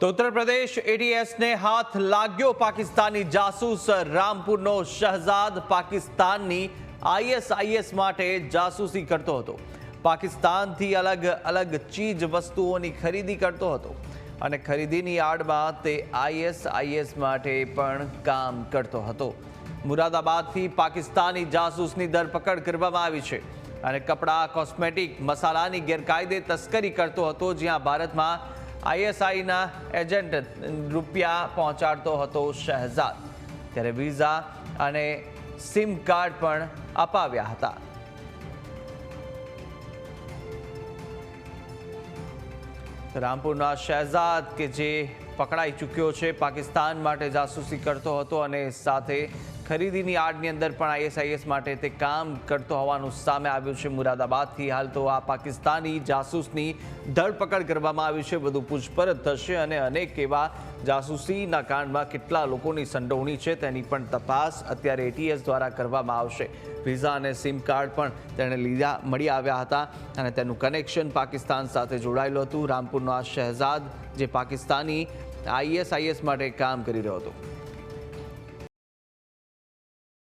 તો ઉત્તર પ્રદેશ એટીએસને હાથ લાગ્યો પાકિસ્તાની જાસૂસ. રામપુરનો શહજાદ પાકિસ્તાનની આઈએસઆઈએસ માટે જાસૂસી કરતો હતો. પાકિસ્તાનથી અલગ અલગ ચીજ વસ્તુઓની ખરીદી કરતો હતો અને ખરીદીની આડમાં તે આઈએસઆઈએસ માટે પણ કામ કરતો હતો. મુરાદાબાદથી પાકિસ્તાની જાસૂસની ધરપકડ કરવામાં આવી છે અને કપડાં, કોસ્મેટિક મસાલાની ગેરકાયદે તસ્કરી કરતો હતો જ્યાં ભારતમાં આઈએસઆઈના એજન્ટ રૂપિયા પહોંચાડતો હતો શહેજાદ ત્યારે વિઝા અને સિમ કાર્ડ પણ અપાવ્યા હતા. રામપુરના શહેજાદ કે જે પકડાઈ ચૂક્યો છે. પાકિસ્તાન માટે જાસૂસી કરતો હતો અને સાથે ખરીદીની આડની અંદર પણ આઈએસઆઈએસ માટે તે કામ કરતો હોવાનું સામે આવ્યું છે મુરાદાબાદથી. હાલ તો આ પાકિસ્તાની જાસૂસની ધરપકડ કરવામાં આવી છે. વધુ પૂછપરછ થશે અને અનેક એવા જાસૂસીના કાંડમાં કેટલા લોકોની સંડોવણી છે તેની પણ તપાસ અત્યારે એટીએસ દ્વારા કરવામાં આવશે. વિઝા અને સિમ કાર્ડ પણ તેણે લીધા, મળી આવ્યા હતા અને તેનું કનેક્શન પાકિસ્તાન સાથે જોડાયેલું હતું. રામપુરનો આ શહેજાદ જે પાકિસ્તાની આઈએસઆઈએસ માટે કામ કરી રહ્યો હતો.